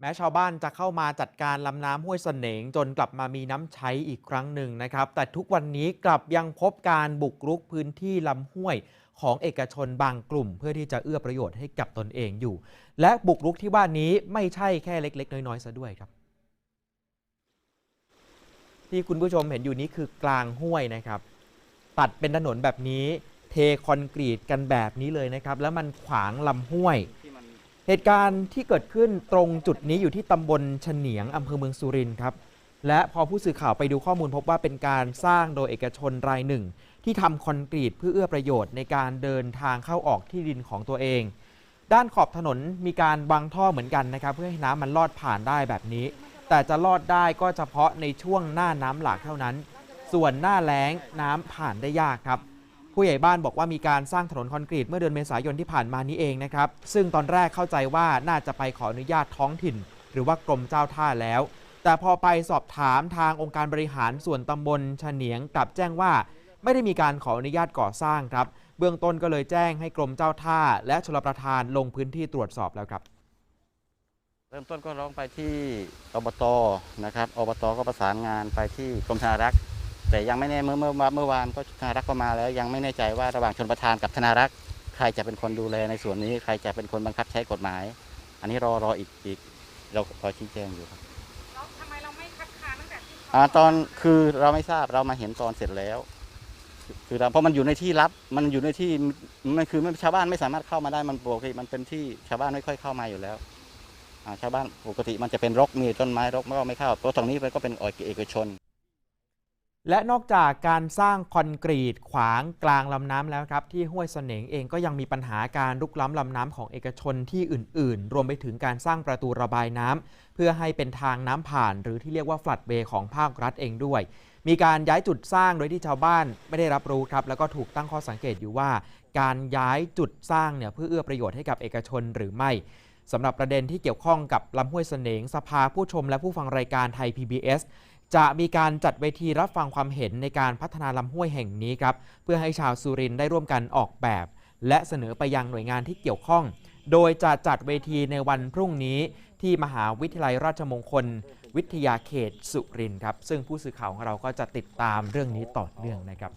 แม้ชาวบ้านจะเข้ามาจัดการลำน้ำห้วยเสนงจนกลับมามีน้ำใช้อีกครั้งหนึ่งนะครับ แต่ทุกวันนี้กลับยังพบการบุกรุกพื้นที่ลำห้วยของเอกชนบางกลุ่ม เพื่อที่จะเอื้อประโยชน์ให้กับตนเองอยู่ และบุกรุกที่ว่านี้ไม่ใช่แค่เล็ก ๆ น้อยๆซะด้วยครับ ที่คุณผู้ชมเห็นอยู่นี้คือกลางห้วยนะครับ ตัดเป็นถนนแบบนี้ เทคอนกรีตกันแบบนี้เลยนะครับ แล้วมันขวางลำห้วย เหตุการณ์ที่เกิดขึ้นตรงจุดนี้อยู่ที่ตำบลเฉนียงอำเภอเมืองสุรินทร์ครับ และพอผู้สื่อข่าวไปดูข้อมูลพบว่าเป็นการสร้างโดยเอกชนรายหนึ่ง ที่ทำคอนกรีตเพื่อเอื้อประโยชน์ในการเดินทางเข้าออกที่ดินของตัวเอง ด้านขอบถนนมีการวางท่อเหมือนกันนะครับ เพื่อให้น้ำมันลอดผ่านได้แบบนี้ แต่จะลอดได้ก็เฉพาะในช่วงหน้าน้ำหลากเท่านั้น ส่วนหน้าแล้งน้ำผ่านได้ยากครับ ผู้ใหญ่บ้านบอกว่ามีการสร้างถนนคอนกรีตเมื่อเดือนเมษายนที่ผ่านมานี้เองนะครับ ซึ่งตอนแรกเข้าใจว่าน่าจะไปขออนุญาตท้องถิ่น หรือว่ากรมเจ้าท่าแล้ว แต่พอไปสอบถามทางองค์การบริหารส่วนตำบลเฉนียงกลับแจ้งว่า ไม่ได้มีการขออนุญาตก่อสร้างครับ เบื้องต้นก็เลยแจ้งให้กรมเจ้าท่า และชลประทานลงพื้นที่ตรวจสอบแล้วครับเริ่มต้นก็ร้องไปที่อบตนะครับอบตก็ประสานงานไปที่กรมธนารักษ์ แต่ยังไม่แน่เมื่อเมื่อเมื่อวานก็ธนารักษ์ก็มาแล้ว ยังไม่แน่ใจว่าระหว่างชนประธานกับธนารักษ์ใครจะเป็นคนดูแลในส่วนนี้ ใครจะเป็นคนบังคับใช้กฎหมาย อันนี้รอรออีกอีกเรารอชี้แจงอยู่ครับแล้วทำไมเราไม่คัดค้านตั้งแต่ที่เขาอ่าตอนคือเราไม่ทราบเรามาเห็นตอนเสร็จแล้ว คือเราเพราะมันอยู่ในที่ลับมันอยู่ในที่มันคือมันชาวบ้านไม่สามารถเข้ามาได้มันปกติมันเป็นที่ชาวบ้านไม่ค่อยเข้ามาอยู่แล้วอ่าชาวบ้านปกติมันจะเป็นรกมีต้นไม้รกไม่ก็ไม่เข้าเพราะตรงนี้มันก็เป็นเอกชน และนอกจากการสร้างคอนกรีตขวางกลางลำน้ำแล้วครับ ที่ห้วยเสนงเองก็ยังมีปัญหาการลุกล้ำลำน้ำของเอกชนที่อื่น ๆ รวมไปถึงการสร้างประตูระบายน้ำเพื่อให้เป็นทางน้ำผ่าน หรือที่เรียกว่าฟลัดเวย์ของภาครัฐเองด้วย มีการย้ายจุดสร้างโดยที่ชาวบ้านไม่ได้รับรู้ครับ แล้วก็ถูกตั้งข้อสังเกตอยู่ว่า การย้ายจุดสร้างเนี่ยเพื่อเอื้อประโยชน์ให้กับเอกชนหรือไม่สำหรับประเด็นที่เกี่ยวข้องกับลำห้วยเสนงสภาผู้ชมและผู้ฟังรายการไทย PBS จะมีการจัดเวทีรับฟังความเห็นในการพัฒนาลำห้วยแห่งนี้ครับเพื่อให้ชาวสุรินทร์ได้ร่วมกันออกแบบ และเสนอไปยังหน่วยงานที่เกี่ยวข้อง โดยจะจัดเวทีในวันพรุ่งนี้ ที่มหาวิทยาลัยราชมงคล วิทยาเขตสุรินทร์ครับซึ่งผู้สื่อข่าวของเราก็จะติดตามเรื่องนี้ต่อเนื่องนะครับ